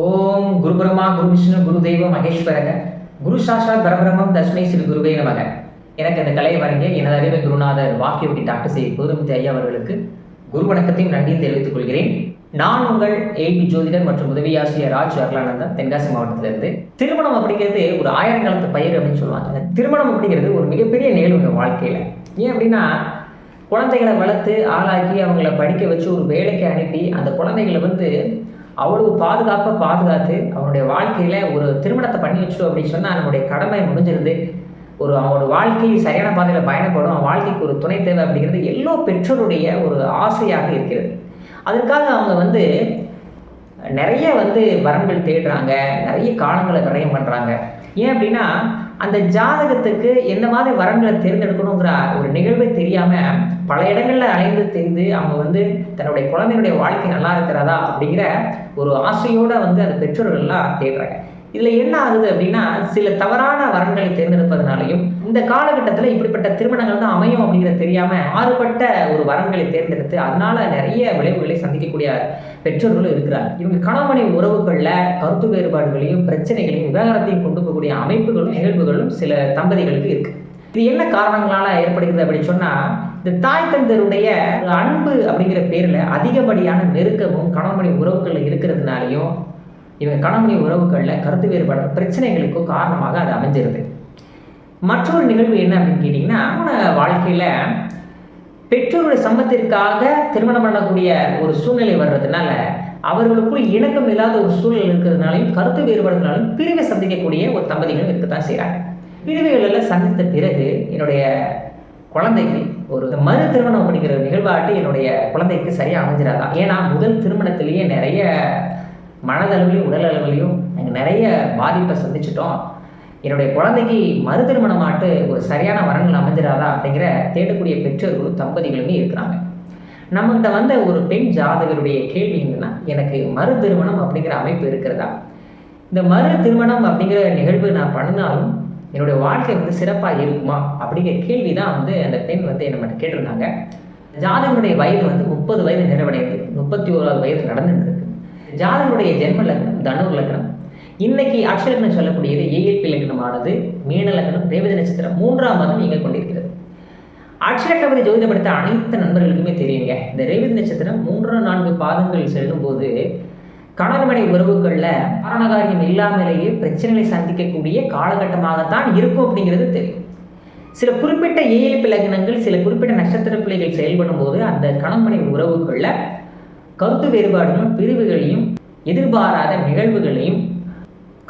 ஓம் குரு பிரம்மா குரு விஷ்ணு குரு தெய்வ மகேஸ்வரக குரு சாஷா பரபிரமம் தஸ்மை ஸ்ரீ குருவே நமக. எனக்கு அந்த கலையை வழங்கிய எனது அறிவை குருநாதர் வாக்கியவட்டி டாக்டர் செய்ய கோதுமதி ஐயா அவர்களுக்கு குரு வணக்கத்தையும் நன்றியும் தெரிவித்துக் கொள்கிறேன். நான் உங்கள் ஏபி ஜோதிடர் மற்றும் உதவி ஆசிரியர் ராஜ் அருளானந்தன் தென்காசி மாவட்டத்திலிருந்து. திருமணம் அப்படிங்கிறது ஒரு ஆயிரங்காலத்து பயிர் அப்படின்னு சொல்லுவாங்க. அந்த திருமணம் அப்படிங்கிறது ஒரு மிகப்பெரிய நிகழ்வுங்க வாழ்க்கையில். ஏன் அப்படின்னா குழந்தைகளை வளர்த்து ஆளாக்கி அவங்கள படிக்க வச்சு ஒரு வேலைக்கு அனுப்பி அந்த குழந்தைகளை வந்து அவ்வளவு பாதுகாப்பாக பாதுகாத்து அவனுடைய வாழ்க்கையில் ஒரு திருமணத்தை பண்ணி வச்சிடும் அப்படின்னு சொன்னால் நம்முடைய கடமை முடிஞ்சிருது. ஒரு அவனோட வாழ்க்கை சரியான பாதையில் பயணப்படும். அவன் வாழ்க்கைக்கு ஒரு துணை தேவை அப்படிங்கிறது எல்லோ பெற்றோருடைய ஒரு ஆசையாக இருக்கிறது. அதற்காக அவங்க வந்து நிறைய வந்து வரன்கள் தேடுறாங்க. நிறைய காலங்களை விரயம் பண்ணுறாங்க ஏன் அப்படின்னா அந்த ஜாதகத்துக்கு எந்த மாதிரி வரங்களை தேர்ந்தெடுக்கணுங்கிற ஒரு நிகழ்வை தெரியாமல் பல இடங்களில் அலைந்து தெரிந்து அவங்க வந்து தன்னுடைய குழந்தைகளுடைய வாழ்க்கை நல்லா இருக்கிறதா அப்படிங்கிற ஒரு ஆசையோடு வந்து அந்த பெற்றோர்கள்லாம் தேடுறாங்க. இதில் என்ன ஆகுது அப்படின்னா சில தவறான வரன்களை தேர்ந்தெடுப்பதனாலையும் இந்த காலகட்டத்தில் இப்படிப்பட்ட திருமணங்கள் தான் அப்படிங்கிறது தெரியாமல் மாறுபட்ட ஒரு வரன்களை தேர்ந்தெடுத்து அதனால நிறைய விளைவுகளை சந்திக்கக்கூடிய பெற்றோர்களும் இருக்கிறார் இவங்க கணவனை உறவுகளில் கருத்து வேறுபாடுகளையும் பிரச்சனைகளையும் விவகாரத்தையும் கொண்டு போகக்கூடிய அமைப்புகளும் நிகழ்வுகளும் சில தம்பதிகளுக்கு இருக்கு. இது என்ன காரணங்களால ஏற்படுகிறது அப்படின்னு சொன்னா இந்த தாய் தந்தருடைய அன்பு அப்படிங்கிற பேர்ல அதிகப்படியான நெருக்கமும் கணவனை உறவுகளில் இருக்கிறதுனாலையும் இவங்க கணவனை உறவுகளில் கருத்து வேறுபாடு பிரச்சனைகளுக்கும் காரணமாக அது அமைஞ்சிருது. மற்றொரு நிகழ்வு என்ன அப்படின்னு கேட்டிங்கன்னா வாழ்க்கையில் பெற்றோருடைய சம்பத்திற்காக திருமணம் பண்ணக்கூடிய ஒரு சூழ்நிலை வர்றதுனால அவர்களுக்குள் இணக்கம் இல்லாத ஒரு சூழ்நிலை இருக்கிறதுனாலையும் கருத்து வேறுபாடுனாலும் பிரிவை சந்திக்கக்கூடிய ஒரு தம்பதிகளும் இருக்கத்தான் செய்கிறாங்க பிரிவுகளில் சந்தித்த பிறகு என்னுடைய குழந்தைக்கு ஒரு மறு திருமணம் அப்படிங்கிற நிகழ்வாட்டு என்னுடைய குழந்தைக்கு சரியாக அமைஞ்சிடாதா ஏன்னா முதல் திருமணத்திலேயே நிறைய மனதளவிலையும் உடல் அளவிலையும் நாங்கள் நிறைய பாதிப்பை சந்திச்சிட்டோம். என்னுடைய குழந்தைக்கு மறு திருமணமாட்டு ஒரு சரியான வரங்கள் அமைஞ்சிடாதா அப்படிங்கிற தேடக்கூடிய பெற்றோர்களும் தம்பதிகளுமே இருக்கிறாங்க. நம்மகிட்ட வந்த ஒரு பெண் ஜாதகருடைய கேள்வி என்னன்னா எனக்கு மறு திருமணம் அப்படிங்கிற அமைப்பு இருக்கிறதா? இந்த மறு திருமணம் அப்படிங்கிற நிகழ்வு நான் பண்ணினாலும் என்னுடைய வாழ்க்கை வந்து சிறப்பாக இருக்குமா? அப்படிங்கிற கேள்வி தான் வந்து அந்த பெண் வந்து நம்மகிட்ட கேட்டிருந்தாங்க. ஜாதகனுடைய வயது வந்து முப்பது வயது நிறைவடைந்து முப்பத்தி ஓராவது வயது நடந்துட்டு இருக்கு. ஜாதகனுடைய ஜென்ம லக்னம் தனுர் லக்னம். இன்னைக்கு அக்ஷலக்னம் சொல்லக்கூடியது ஏஎல்பி லக்னமானது மீன லக்னம் ரேவதி நட்சத்திரம் மூன்றாம் மாதம் இயங்க கொண்டிருக்கிறது. அக்ஷலக்னபதி ஜோதிடப்படுத்த அனைத்து நண்பர்களுக்குமே தெரியுங்க. இந்த ரேவதி நட்சத்திரம் மூன்று நான்கு பாதங்கள் செல்லும் போது கணவன்மனை உறவுகளில் காரணகாரியம் இல்லாமலேயே பிரச்சனைகளை சந்திக்கக்கூடிய காலகட்டமாகத்தான் இருக்கும் அப்படிங்கிறது தெரியும். சில குறிப்பிட்ட ஏஎல்பி லக்னங்கள் சில குறிப்பிட்ட நட்சத்திர பிள்ளைகள் செயல்படும் போது அந்த கணவன்மனை உறவுகளில் கருத்து வேறுபாடுகளும் பிரிவுகளையும் எதிர்பாராத நிகழ்வுகளையும்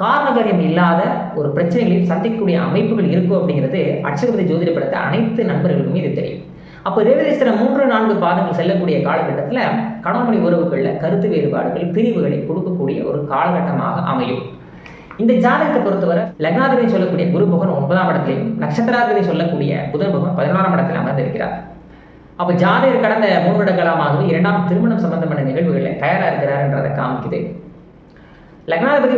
காரணகாரியம் இல்லாத ஒரு பிரச்சனைகளையும் சந்திக்கக்கூடிய அமைப்புகள் இருக்கும் அப்படிங்கிறது அட்சகபதி ஜோதிடப்படுத்த அனைத்து நண்பர்களுக்குமே இது தெரியும். அப்போ ரேவதேஸ்வரம் மூன்று நான்கு பாதங்கள் செல்லக்கூடிய காலகட்டத்தில் கணவன்மணி உறவுகளில் கருத்து வேறுபாடுகள் பிரிவுகளை கொடுக்கக்கூடிய ஒரு காலகட்டமாக அமையும். இந்த ஜாதகத்தை பொறுத்தவரை லக்னாதிபதி சொல்லக்கூடிய குரு பகவான் ஒன்பதாம் இடத்திலையும் நட்சத்திராதிபதி சொல்லக்கூடிய புதன் பகவான் பதினோராம் இடத்தில் அமர்ந்திருக்கிறார். அப்போ ஜாதகர் கடந்த மூன்று வருட காலமாகவே இரண்டாம் திருமணம் சம்பந்தமான நிகழ்வுகளில் தயாராக இருக்கிறார் என்றதை காமிக்குது. லக்னாதிபதி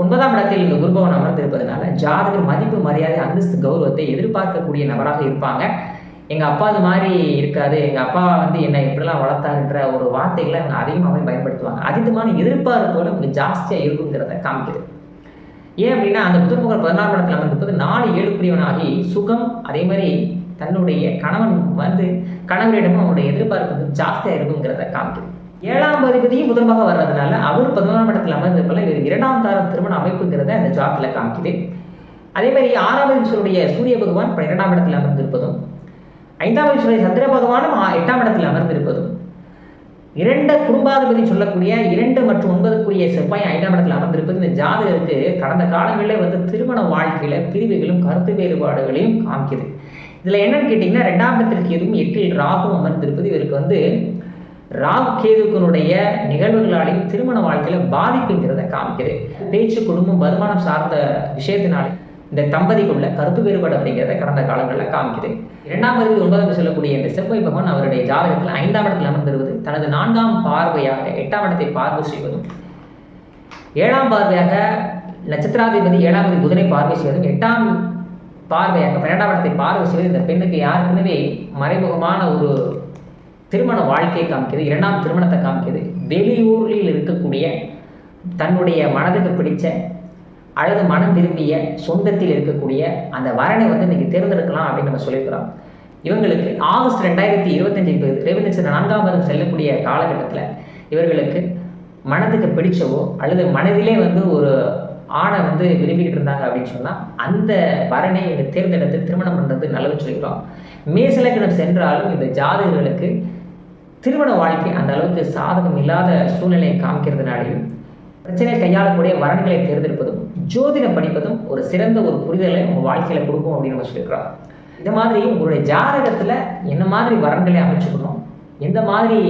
ஒன்பதாம் இடத்தில் இந்த குருபவன் அமர்ந்திருப்பதனால ஜாதகர் மதிப்பு மரியாதை அந்தஸ்து கௌரவத்தை எதிர்பார்க்கக்கூடிய நபராக இருப்பாங்க. எங்கள் அப்பா அது மாதிரி இருக்காது. எங்கள் அப்பா வந்து என்னை இப்படிலாம் வளர்த்தாருன்ற ஒரு வார்த்தைகளை அவங்க அதிகமாகவே பயன்படுத்துவாங்க. அதிகமான எதிர்பார்ப்புகளும் கொஞ்சம் ஜாஸ்தியாக இருக்குங்கிறத காமிக்குது. ஏன் அப்படின்னா அந்த புத்தமுகர் பதினாறு இடத்துல அமர்ந்திருப்பது நாலு ஏழுக்குரியவனாகி சுகம் அதே மாதிரி தன்னுடைய கணவன் வந்து கணவரிடமும் அவனுடைய எதிர்பார்ப்பு ஜாஸ்தியாக இருக்குங்கிறத காமிக்குது. ஏழாம் அதிபதியும் முதன்பாக வர்றதுனால அவர் பதினோராம் இடத்துல அமர்ந்திருப்பல இவர் இரண்டாம் தாரம் திருமண அமைப்புங்கிறத அந்த ஜாத்தில் காமிக்குது. அதே மாதிரி ஆறாம் அதிபதியுடைய சூரிய பகவான் இரண்டாம் இடத்தில் அமர்ந்திருப்பதும் ஐந்தாம் அதிபதியுடைய சந்திர பகவானும் எட்டாம் இடத்தில் அமர்ந்திருப்பதும் இரண்டு குடும்பாதிபதி சொல்லக்கூடிய இரண்டு மற்றும் ஒன்பதுக்குரிய செவ்வாய் ஐந்தாம் இடத்தில் அமர்ந்திருப்பது இந்த ஜாதகருக்கு கடந்த காலங்களில் வந்து திருமண வாழ்க்கையில் பிரிவுகளும் கருத்து வேறுபாடுகளையும் காமிக்குது. இதில் என்னன்னு கேட்டிங்கன்னா ரெண்டாம் இடத்திற்கு எதுவும் எட்டில் ராகு அமர்ந்திருப்பது இவருக்கு வந்து ராகு கேதுக்கனுடைய நிகழ்வுகளாலையும் திருமண வாழ்க்கையில் பாதிப்புங்கிறத காமிக்குது. பேச்சு குடும்பம் வருமானம் சார்ந்த விஷயத்தினாலே இந்த தம்பதிக்குள்ள கருத்து வேறுபாடு அப்படிங்கிறத கடந்த காலங்களில் காமிக்குது. இரண்டாம் பதிவு ஒன்பதாம் சொல்லக்கூடிய இந்த செவ்வாய் பகவான் அவருடைய ஜாதகத்தில் ஐந்தாம் இடத்தில் அமர்ந்திருவது தனது நான்காம் பார்வையாக எட்டாம் இடத்தை பார்வை செய்வதும் ஏழாம் பார்வையாக நட்சத்திராதிபதி ஏழாம் தேதி புதனை பார்வை செய்வதும் எட்டாம் பார்வையாக பன்னெண்டாம் இடத்தை பார்வை செய்வது இந்த பெண்ணுக்கு யாருக்குமே மறைமுகமான ஒரு திருமண வாழ்க்கையை காமிக்கிறது இரண்டாம் திருமணத்தை காமிக்கிறது. வெளியூரில் இருக்கக்கூடிய தன்னுடைய மனதுக்கு பிடிச்ச அல்லது மனம் விரும்பிய சொந்தத்தில் இருக்கக்கூடிய அந்த வரனை வந்து இன்றைக்கி தேர்ந்தெடுக்கலாம் அப்படின்னு நம்ம சொல்லியிருக்கிறோம். இவங்களுக்கு ஆகஸ்ட் ரெண்டாயிரத்தி இருபத்தஞ்சு ரேவதி நான்காம் மாதம் செல்லக்கூடிய காலகட்டத்தில் இவர்களுக்கு மனதுக்கு பிடிச்சவோ அல்லது மனதிலே வந்து ஒரு ஆணை வந்து விரும்பிக்கிட்டு இருந்தாங்க அப்படின்னு சொன்னால் அந்த வரனை இவங்க தேர்ந்தெடுத்து திருமணம் பண்ணுறது நல்லது சொல்லிக்கிறோம். மேசலக்கணம் சென்றாலும் இந்த ஜாதகர்களுக்கு திருமண வாழ்க்கை அந்த அளவுக்கு சாதகம் இல்லாத சூழ்நிலையை காமிக்கிறதுனாலையும் பிரச்சனையை கையாளக்கூடிய வரன்களை தேர்ந்தெடுப்பதும் ஜோதிடம் படிப்பதும் ஒரு சிறந்த ஒரு புரிதலை உங்கள் வாழ்க்கையில் கொடுக்கும் அப்படின்னு நம்ம சொல்லியிருக்கிறோம். இந்த மாதிரி உங்களுடைய ஜாதகத்தில் என்ன மாதிரி வரன்களை அமைச்சுக்கணும் எந்த மாதிரி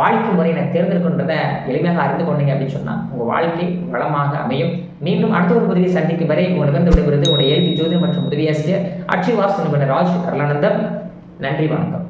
வாழ்க்கை முறையை தேர்ந்தெடுக்கின்றதை எளிமையாக அறிந்து கொண்டீங்க அப்படின்னு சொன்னால் உங்கள் வாழ்க்கை வளமாக அமையும். மீண்டும் அடுத்த ஒரு பதிவை சந்திக்கும் வரை உங்களிடம் விடுகிறது உங்களுடைய எழுதி ஜோதிடம் மற்றும் உதவியாசிரியர் அட்சி வாசன் ராஜ் கருளானந்தம் நன்றி வணக்கம்.